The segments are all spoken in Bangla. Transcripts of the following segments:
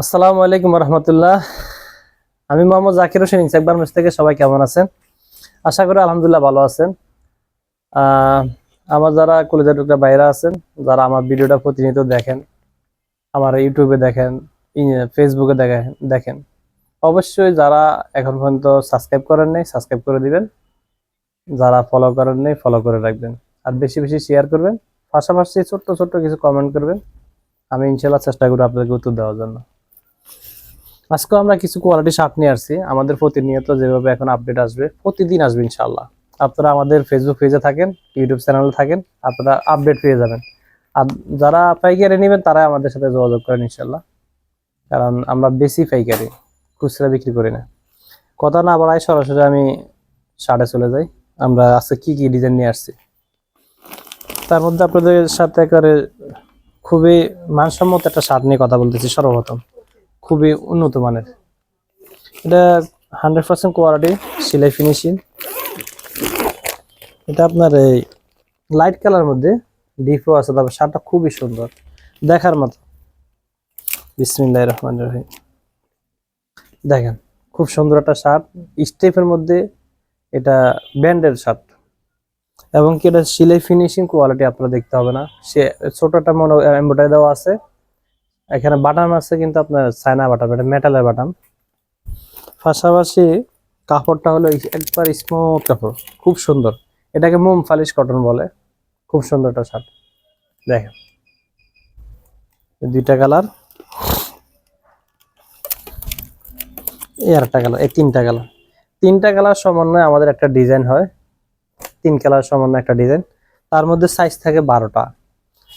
আসসালামু আলাইকুম রহমতুল্লাহ। আমি মোহাম্মদ জাকির হোসেন ইনসাকবার মেস থেকে সবাই কেমন আছেন? আশা করি আলহামদুলিল্লাহ ভালো আছেন। আমার যারা কলেজের টুকরা বাইরে আছেন, যারা আমার ভিডিওটা প্রতিনিয়ত দেখেন, আমার ইউটিউবে দেখেন ফেসবুকে দেখেন দেখেন, অবশ্যই যারা এখন পর্যন্ত সাবস্ক্রাইব করেন নাই, সাবস্ক্রাইব করে দিবেন। যারা ফলো করেন নাই ফলো করে রাখবেন। আর বেশি বেশি শেয়ার করবেন। পাশাপাশি ছোট্ট ছোট্ট কিছু কমেন্ট করবেন। আমি ইনশাল্লাহ চেষ্টা করব আপনাদেরকে উত্তর দেওয়ার জন্য। আজকে আমরা কিছু কোয়ালিটি শার্ট নিয়ে আসছি। আমাদের প্রতিনিয়ত যেভাবে এখন আপডেট আসবে, প্রতিদিন আসবে ইনশাল্লাহ আপনারা আমাদের ফেসবুক পেজে থাকেন ইউটিউব চ্যানেলে থাকেন, আপনারা আপডেট পেয়ে যাবেন। আর যারা পাইকারি নেবেন তারা আমাদের সাথে যোগাযোগ করেন ইনশাল্লাহ কারণ আমরা বেশি পাইকারি, খুচরা বিক্রি করি না। কথা না বাড়াই সরাসরি আমি শার্টে চলে যাই। আমরা আজকে কি কি ডিজাইন নিয়ে আসছি। তার মধ্যে আপনাদের সাথে একেবারে খুবই মানসম্মত একটা শার্ট নিয়ে কথা বলতেছি সর্বপ্রথম। খুবই উন্নত মানের। এটা হান্ড্রেড পার্সেন্ট কোয়ালিটি সেলাই ফিনিশিং এটা আপনার এই লাইট কালার মধ্যে ডিপও আছে, তবে শার্টটা খুবই সুন্দর। দেখার মতো। বিসমিল্লাহ রহমান রহিম। দেখেন, খুব সুন্দর একটা শার্ট। স্টেপের মধ্যে এটা ব্যান্ডের শার্ট। এবং কি এটা সেলাই ফিনিশিং কোয়ালিটি আপনারা দেখতে হবে না। সে ছোট একটা মনে এমব্রয়ডারি দেওয়া আছে। এখানে বাটাম আছে কিন্তু আপনার চায়না বাটাম, এটা মেটালের বাটাম। পাশাপাশি কাপড়টা হলো একবার স্মুথ কাপড়, খুব সুন্দর। এটাকে মোম ফালিশ কটন বলে, খুব সুন্দর একটা শার্ট। দেখেন। দুইটা কালার। এই আরেকটা কালার, এই তিনটা কালার। তিনটা কালার সমন্বয়ে আমাদের একটা ডিজাইন হয়। তিন কালার সমন্বয়ে একটা ডিজাইন। তার মধ্যে সাইজ থাকে বারোটা।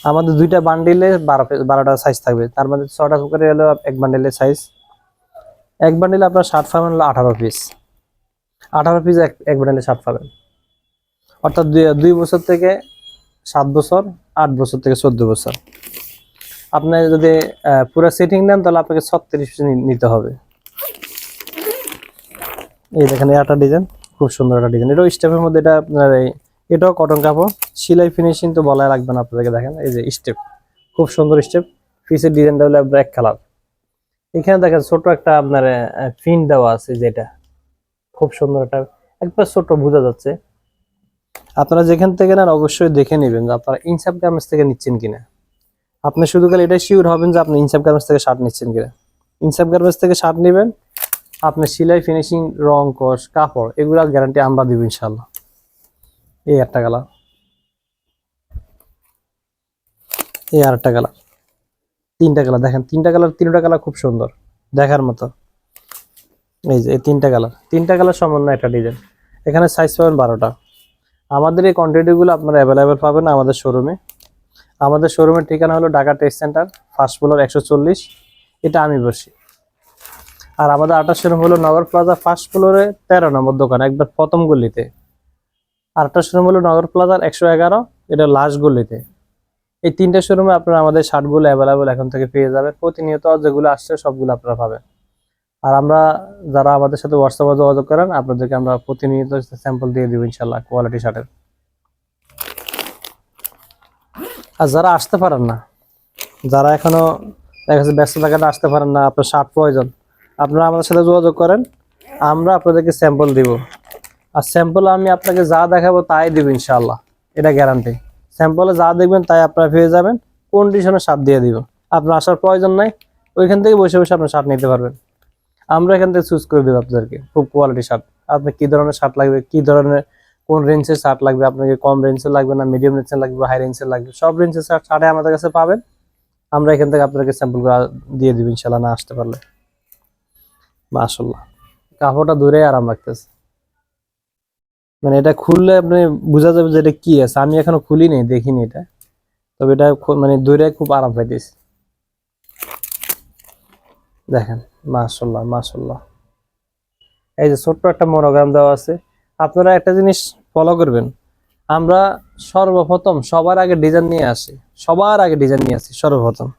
আমাদের দুইটা বান্ডিলে বারো বারোটা সাইজ থাকবে। তার মধ্যে ছটা করে হলো এক বান্ডিলের সাইজ এক বান্ডিলে আপনার ষাট পাবেন হলো আঠারো পিস আঠারো পিস এক এক বান্ডিলে ষাট পাবেন। অর্থাৎ দুই বছর থেকে সাত বছর, আট বছর থেকে চোদ্দ বছর। আপনি যদি পুরো সেটিং নেন, তাহলে আপনাকে ছত্রিশ পিস নিতে হবে। এই দেখেন একটা ডিজাইন খুব সুন্দর একটা ডিজাইন এটাও স্টেপের মধ্যে এটা আপনার এই এটাও কটন কাপড়। সেলাই ফিনিশিং তো বলাই লাগবে না, আপনাদেরকে দেখেন, এই যে স্টেপ খুব সুন্দর স্টেপ পিসের ডিজাইনটা হলো ব্ল্যাক কালার এখানে দেখেন ছোট একটা আপনার ফিন দেওয়া আছে যেটা। খুব সুন্দর একটা, একবার ছোট বোঝা যাচ্ছে। আপনারা যেখান থেকে নেন অবশ্যই দেখে নেবেন যে আপনারা ইনসাফ গার্মেন্টস থেকে নিচ্ছেন কিনা। আপনি শুধু খালি এটাই শিওর হবেন যে আপনি ইনসাফ গার্মেন্টস থেকে শার্ট নিচ্ছেন কিনা। ইনসাফ গার্মেন্টস থেকে শার্ট নেবেন আপনার সেলাই ফিনিশিং রং, কস, কাপড় এগুলা গ্যারান্টি আমরা দিব ইনশাল্লাহ এই একটা কালার। এই আর একটা কালার। তিনটা কালার। দেখেন, তিনটা কালার তিনটা কালার খুব সুন্দর। দেখার মতো। এই যে, এই তিনটা কালার। তিনটা কালার সমন্বয় একটা ডিজাইন এখানে সাইজ পাবেন বারোটা। আমাদের এই কোয়ান্টিটিগুলো আপনারা অ্যাভেলেবেল পাবেন আমাদের শোরুমে আমাদের শোরুমের ঠিকানা হলো Dhaka test centre first floor একশো চল্লিশ। এটা আমি বসি। আর আমাদের আটার শোরুম হলো নগর প্লাজা ফার্স্ট ফ্লোরে তেরো নম্বর দোকান, একবার প্রথম গলিতে। আর একটা শোরুম হলো নগর প্লাজার একশো এগারো, এটা লাস্ট গলিতে। এই তিনটে শোরুমে আপনারা আমাদের শার্টগুলো অ্যাভেলেবেল এখন থেকে পেয়ে যাবেন। প্রতিনিয়ত যেগুলো আসছে, সবগুলো আপনারা পাবেন। আর আমরা যারা আমাদের সাথে হোয়াটসঅ্যাপে যোগাযোগ করেন, আপনাদেরকে আমরা প্রতিনিয়ত স্যাম্পল দিয়ে দিব ইনশাল্লাহ কোয়ালিটি শার্টের। আর যারা আসতে পারেন না, যারা এখনও দেখা যাচ্ছে ব্যস্ত থাকাটা আসতে পারেন না, আপনার শার্ট প্রয়োজন, আপনারা আমাদের সাথে যোগাযোগ করেন, আমরা আপনাদেরকে স্যাম্পল দিব। আর স্যাম্পল আমি আপনাকে যা দেখাবো তাই দিব ইনশাল্লাহ এটা গ্যারান্টি স্যাম্পলে যা দেখবেন তাই আপনারা পেয়ে যাবেন কন্ডিশনে শার্ট দিয়ে দিব। আপনার আসার প্রয়োজন নাই, ওইখান থেকে বসে বসে আপনার শার্ট নিতে পারবেন। আমরা এখান থেকে চুজ করে দেবো আপনাদেরকে, খুব কোয়ালিটি শার্ট আপনার কি ধরনের শার্ট লাগবে, কি ধরনের, কোন রেঞ্জের শার্ট লাগবে, আপনাকে কম রেঞ্জের লাগবে না মিডিয়াম রেঞ্জের লাগবে হাই রেঞ্জের লাগবে, সব রেঞ্জের শার্ট শার্টে আমাদের কাছে পাবেন। আমরা এখান থেকে আপনাকে স্যাম্পল দিয়ে দিব ইনশাল্লাহ না আসতে পারলে। মাশাল্লাহ কাপড়টা দূরে আরাম লাগতেছে। মানে এটা খুললে আপনি বোঝা যাবে যে এটা কি আছে। আমি এখনও খুলিনি দেখিনি এটা। তবে এটা মানে দূরে খুব আরাম পাইতেছি। দেখেন মাশাল্লাহ মাশাল্লাহ এই যে ছোট্ট একটা মনোগ্রাম দেওয়া আছে। আপনারা একটা জিনিস ফলো করবেন। আমরা সর্বপ্রথম সবার আগে ডিজাইন নিয়ে আসি। সবার আগে ডিজাইন নিয়ে আসি, সর্বপ্রথম।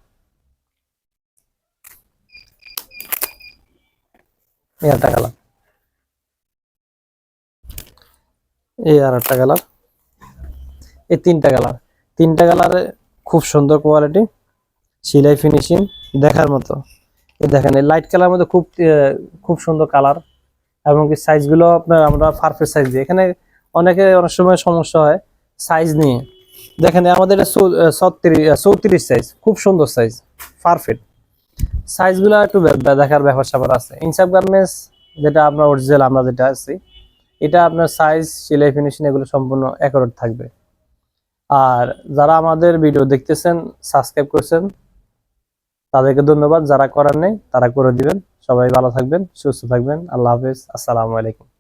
এই একটা কালার এই আর একটা কালার এই তিনটা কালার তিনটা কালারে খুব সুন্দর কোয়ালিটি সেলাই ফিনিশিং দেখার মতো। এই দেখেন লাইট কালার মধ্যে খুব খুব সুন্দর কালার এবং কি সাইজগুলো আপনার, আমরা পারফেক্ট সাইজ দিই এখানে অনেকে অনেক সময় সমস্যা হয় সাইজ নিয়ে। দেখেন আমাদের ছত্রিশ চৌত্রিশ সাইজ খুব সুন্দর সাইজ পারফেক্ট সাইজগুলো একটু দেখার ব্যাপার স্যাপার আছে। ইনসাফ গার্মেন্টস যেটা আপনার অরিজিনাল আমরা যেটা আছি এটা আপনার সাইজ সেলাই ফিনিশিং এগুলো সম্পূর্ণ অ্যাকোরেট থাকবে। আর যারা আমাদের ভিডিও দেখতেছেন সাবস্ক্রাইব করছেন, তাদেরকে ধন্যবাদ। যারা করার নেই, তারা করে দিবেন। সবাই ভালো থাকবেন, সুস্থ থাকবেন। আল্লাহ হাফেজ। আসসালামু আলাইকুম।